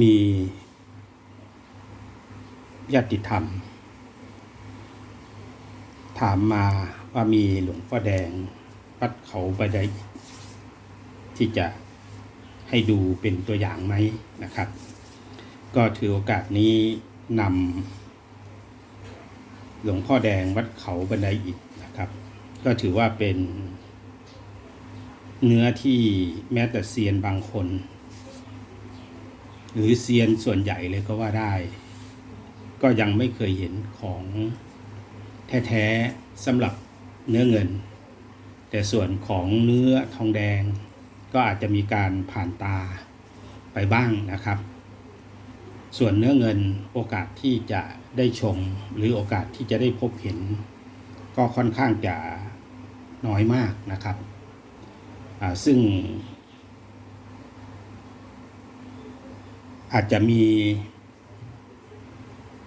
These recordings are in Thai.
มีญาติธรรม ถามมาว่ามีหลวงพ่อแดงวัดเขาไปได้ที่จะให้ดูเป็นตัวอย่างไหมนะครับ ก็ถือโอกาสนี้นำหลวงพ่อแดงวัดเขาบันไดอิฐนะครับ ก็ถือว่าเป็นเนื้อที่แม้แต่เซียนบางคน หรือเซียนส่วนใหญ่เลยก็ว่าได้ ก็ยังไม่เคยเห็นของแท้ๆสำหรับเนื้อเงิน แต่ส่วนของเนื้อทองแดง ก็อาจจะมีการผ่านตาไปบ้างนะครับ ส่วนเนื้อเงินโอกาสที่จะได้ชม หรือโอกาสที่จะได้พบเห็น ก็ค่อนข้างจะน้อยมากนะครับซึ่ง อาจจะมี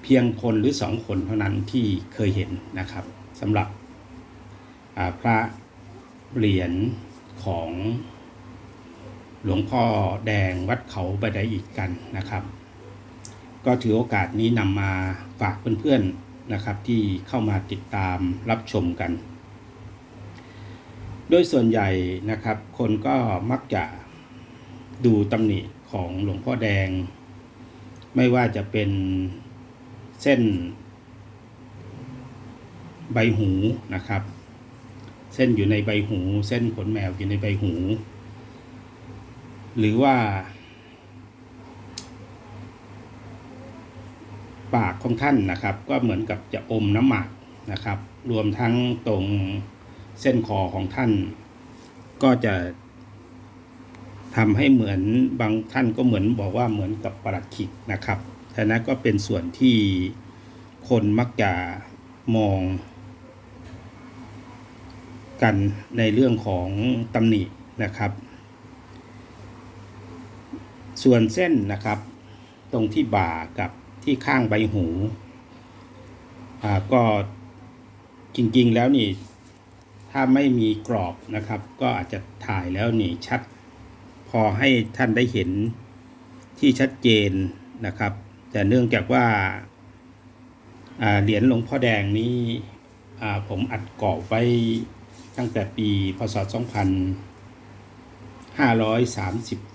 เพียงคนหรือสองคนเท่านั้นที่เคยเห็นนะครับสำหรับพระเหรียญของหลวงพ่อแดงวัดเขาบันไดอีกกันนะครับ ก็ถือโอกาสนี้นำมาฝากเพื่อนๆนะครับที่เข้ามาติดตามรับชมกัน โดยส่วนใหญ่นะครับ คนก็มักจะดูตำหนิ ของหลวงพ่อแดง ไม่ว่าจะเป็นเส้น ใบหูนะครับ เส้นอยู่ในใบหู เส้นขนแมวอยู่ในใบหู หรือว่า ปากของท่านนะครับ ก็เหมือนกับจะอมน้ำหมักนะครับ รวมทั้งตรงเส้นคอของท่าน ก็จะ ทำให้เหมือนบางท่านก็เหมือนบอกว่าเหมือนกับประหลัดขิกนะครับแต่นั้นก็เป็นส่วนที่คนมักจะมอง กันในเรื่องของตำหนินะครับ ส่วนเส้นนะครับ ตรงที่บ่ากับที่ข้างใบหูอ่าก็จริงๆแล้วนี่ ถ้าไม่มีกรอบนะครับ ก็อาจจะถ่ายแล้วนี่ชัด อให้ท่านได้เห็นที่ชัดเจนนะครับ แต่เนื่องจากว่าเหรียญหลวงพ่อแดงนี้ผมอัดกรอบไว้ตั้งแต่ปีพศ 2530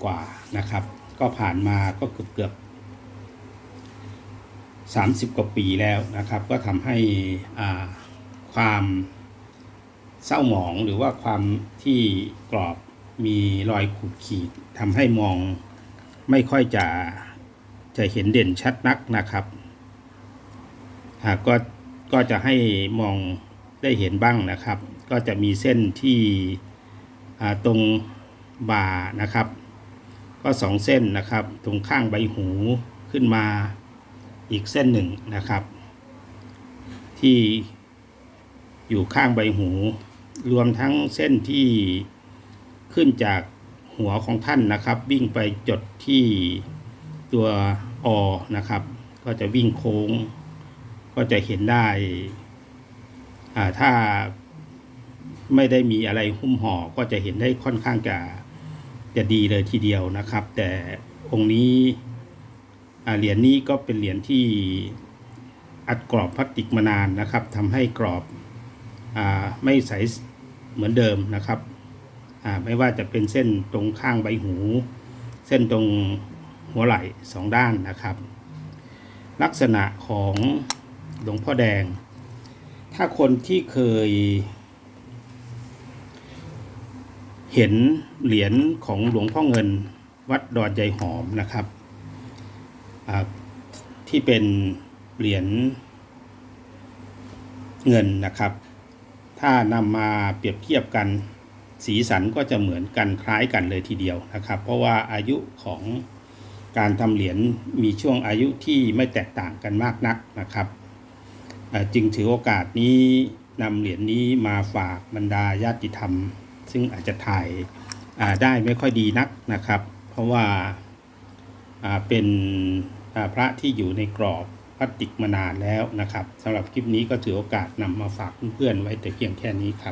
กว่านะครับ ก็ผ่านมาก็เกือบเกือบ30 กว่าปีแล้วนะครับ ก็ทำให้ความเศร้าหมองหรือว่าความที่กรอบ มีรอยขูดขีดทำให้มองไม่ค่อยจะจะเห็นเด่นชัดนักนะครับอ่าก็ก็จะให้มองได้เห็นบ้างนะครับ ก็จะมีเส้นที่ตรงบ่านะครับ ก็สองเส้นนะครับ ตรงข้างใบหูขึ้นมาอีกเส้นหนึ่งนะครับ ที่อยู่ข้างใบหู รวมทั้งเส้นที่ ขึ้นจากหัวของท่านนะครับ วิ่งไปจดที่ตัวอนะครับ ก็จะวิ่งโค้ง ก็จะเห็นได้ถ้าไม่ได้มีอะไรหุ้มห่อก็จะเห็นได้ค่อนข้างจะจะดีเลยทีเดียวนะครับ แต่องค์นี้เหรียญนี้ก็เป็นเหรียญที่อัดกรอบพลาสติกมานานนะครับทำให้กรอบอไม่ใสเหมือนเดิมนะครับ ไม่ว่าจะเป็นเส้นตรงข้างใบหู เส้นตรงหัวไหล่สองด้านนะครับ ลักษณะของหลวงพ่อแดง ถ้าคนที่เคย เห็นเหรียญของหลวงพ่อเงินวัดดอนใจหอมนะครับ ที่เป็นเหรียญเงินนะครับ ถ้านำมาเปรียบเทียบกัน สีสันก็จะเหมือนกันคล้ายกันเลยทีเดียวนะครับ เพราะว่าอายุของการทำเหรียญมีช่วงอายุที่ไม่แตกต่างกันมากนักนะครับ จึงถือโอกาสนี้นำเหรียญนี้มาฝากบรรดาญาติธรรม ซึ่งอาจจะถ่ายได้ไม่ค่อยดีนักนะครับ เพราะว่าเป็นพระที่อยู่ในกรอบพลาสติกมานานแล้วนะครับสำหรับคลิปนี้ก็ถือโอกาสนำมาฝากเพื่อนๆไว้แต่เพียงแค่นี้ครับ